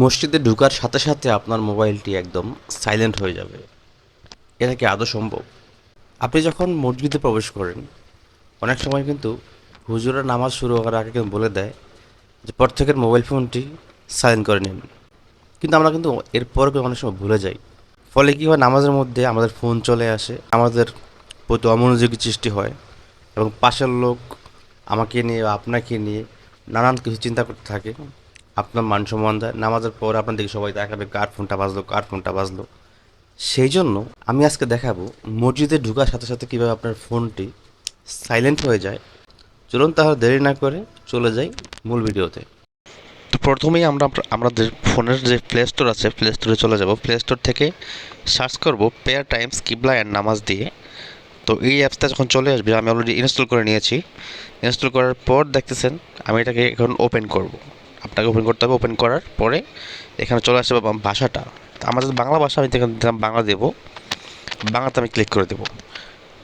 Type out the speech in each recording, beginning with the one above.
মসজিদে ঢুকার সাথে সাথে আপনার মোবাইলটি একদম সাইলেন্ট হয়ে যাবে। এটা কি আদৌ সম্ভব? আপনি যখন মসজিদে প্রবেশ করেন, অনেক সময় কিন্তু হুজুরের নামাজ শুরু হওয়ার আগে কিন্তু বলে দেয় যে, প্রত্যেকের মোবাইল ফোনটি সাইলেন্ট করে নিন। কিন্তু আমরা কিন্তু এরপর অনেক সময় ভুলে যাই। ফলে কী হয়, নামাজের মধ্যে আমাদের ফোন চলে আসে, আমাদের প্রতি অমনোযোগী সৃষ্টি হয় এবং পাশের লোক আমাকে নিয়ে বা আপনাকে নিয়ে নানান কিছু চিন্তা করতে থাকে। আপনার মান সম্মান দেয়, নামাজের পর আপনার দিকে সবাই দেখাবে কার ফোনটা বাজলো, কার ফোনটা বাজলো। সেই জন্য আমি আজকে দেখাবো মসজিদে ঢোকার সাথে সাথে কীভাবে আপনার ফোনটি সাইলেন্ট হয়ে যায়। চলুন তাহলে দেরি না করে চলে যাই মূল ভিডিওতে। তো প্রথমেই আমরা আমাদের ফোনের যে প্লে স্টোর আছে প্লে স্টোরে চলে যাব। প্লে স্টোর থেকে সার্চ করব prayer times qibla and namaz দিয়ে। তো এই অ্যাপসটা যখন চলে আসবে, আমি অলরেডি ইনস্টল করে নিয়েছি। ইনস্টল করার পর দেখতেছেন, আমি এটাকে এখন ওপেন করব। আপনাকে ওপেন করতে হবে ওপেন করার পরে এখানে চলে আসবে ভাষাটা। আমার যদি বাংলা ভাষা আমি এখানে দিলাম বাংলা দেবো, বাংলাতে আমি ক্লিক করে দেবো।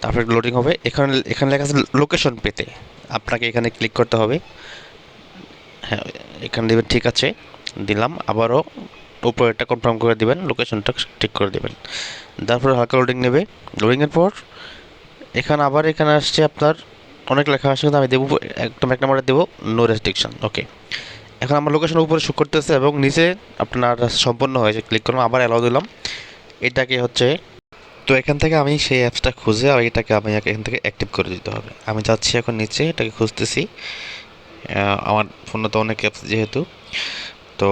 তারপরে লোডিং হবে। এখানে এখানে লেখা আছে লোকেশন পেতে। আপনাকে এখানে ক্লিক করতে হবে। হ্যাঁ এখানে দেবেন, ঠিক আছে, দিলাম। আবারও উপরেরটা কনফার্ম করে দেবেন লোকেশনটা ঠিক করে দেবেন। তারপরে হালকা লোডিং নেবে। লোডিংয়ের পর এখানে আবার এখানে আসছে আপনার, অনেক লেখা আসছে কিন্তু আমি দেবো, একদম এক নম্বরে দেবো নো রেস্ট্রিকশন ওকে এখন আমার লোকেশন উপরে শুট করতেছে এবং নিচে আপনার সম্পন্ন হয়েছে ক্লিক করলাম, আবার অ্যালাউ দিলাম। এটাকে হচ্ছে, তো এখান থেকে আমি সেই অ্যাপসটা খুঁজে আর এটাকে আমি এখান থেকে অ্যাক্টিভ করে দিতে হবে। আমি যাচ্ছি এখন নিচে, এটাকে খুঁজতেছি। আমার ফোনে তো অনেক অ্যাপস যেহেতু, তো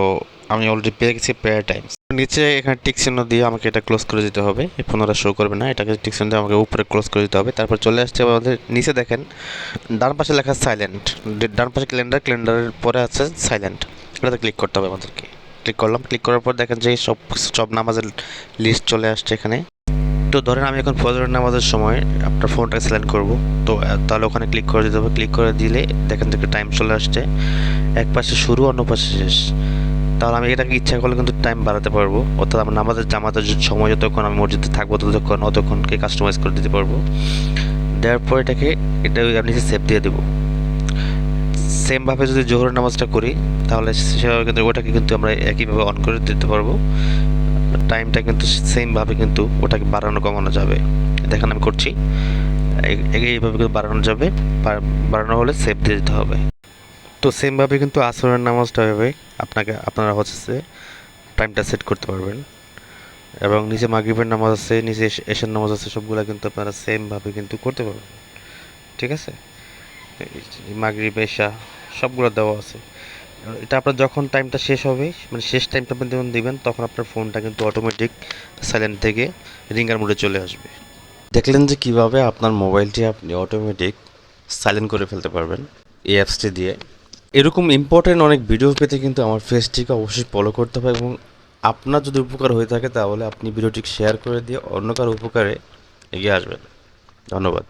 আমি অলরেডি পেয়ে গেছি প্রেয়ার টাইমস নিচে এখানে টিক দিয়ে আমাকে এটা ক্লোজ করে দিতে হবে। এই পুনরা শো করবে না, এটাকে টিক দিয়ে আমাকে উপরে ক্লোজ করে দিতে হবে। তারপর চলে আসছে আমাদের নিচে দেখেন, ডান পাশে লেখা সাইলেন্ট ডান পাশে ক্যালেন্ডার ক্যালেন্ডারের পরে আছে সাইলেন্ট এটাতে ক্লিক করতে হবে আমাদেরকে। ক্লিক করলাম ক্লিক করার পর দেখেন যে সব সব নামাজের লিস্ট চলে আসছে এখানে। তো ধরেন আমি এখন ফজরের নামাজের সময় আপনার ফোনটা সিলেক্ট করব। তো তাহলে ওখানে ক্লিক করে দিতে হবে। ক্লিক করে দিলে দেখেন থেকে টাইম চলে আসছে। এক পাশে শুরু, অন্য পাশে শেষ। তাহলে আমি এটাকে ইচ্ছা করলে কিন্তু টাইম বাড়াতে পারব। অর্থাৎ আমার নামাজের জামাতের সময় যতক্ষণ আমি মসজিদে থাকব, ততক্ষণ, অতক্ষণকে কাস্টমাইজ করে দিতে পারব। দেওয়ার পর এটাকে, এটা আমি সেভ দিয়ে দেবো। সেমভাবে যদি জোহরের নামাজটা করি, তাহলে সেভাবে কিন্তু ওটাকে কিন্তু আমরা একইভাবে অন করে দিতে পারব। টাইমটা কিন্তু সেমভাবে কিন্তু ওটাকে বাড়ানো, কমানো যাবে। দেখেন আমি করছি। এই- এইভাবে কিন্তু বাড়ানো যাবে। বাড়ানো হলে সেভ দিয়ে দিতে হবে। তো সেমভাবে কিন্তু আসরের নামাজটা হবে। আপনাকে, আপনারা হচ্ছে টাইমটা সেট করতে পারবেন। এবং নিচে মাগরিবের নামাজ আছে এশ- এশার নামাজ আছে, সবগুলো কিন্তু আপনারা সেমভাবে কিন্তু করতে পারবেন। ঠিক আছে? মাগরিব এশা সবগুলো দেওয়া আছে। এটা আপনার যখন টাইমটা শেষ হবে মানে শেষ টাইমটা আপনি যখন দিবেন, তখন আপনার ফোনটা কিন্তু অটোমেটিক সাইলেন্ট থেকে রিঙ্গার মোডে চলে আসবে। দেখলেন যে কীভাবে আপনার মোবাইলটি আপনি অটোমেটিক সাইলেন্ট করে ফেলতে পারবেন এই অ্যাপসটি দিয়ে। এরকম ইম্পর্টেন্ট অনেক ভিডিও পেতে কিন্তু আমার ফেসটিকে অবশ্যই ফলো করতে হবে এবং আপনার যদি উপকার হয়ে থাকে তাহলে আপনি ভিডিওটি শেয়ার করে দিয়ে অন্য কারও উপকারে এগিয়ে আসবেন। ধন্যবাদ।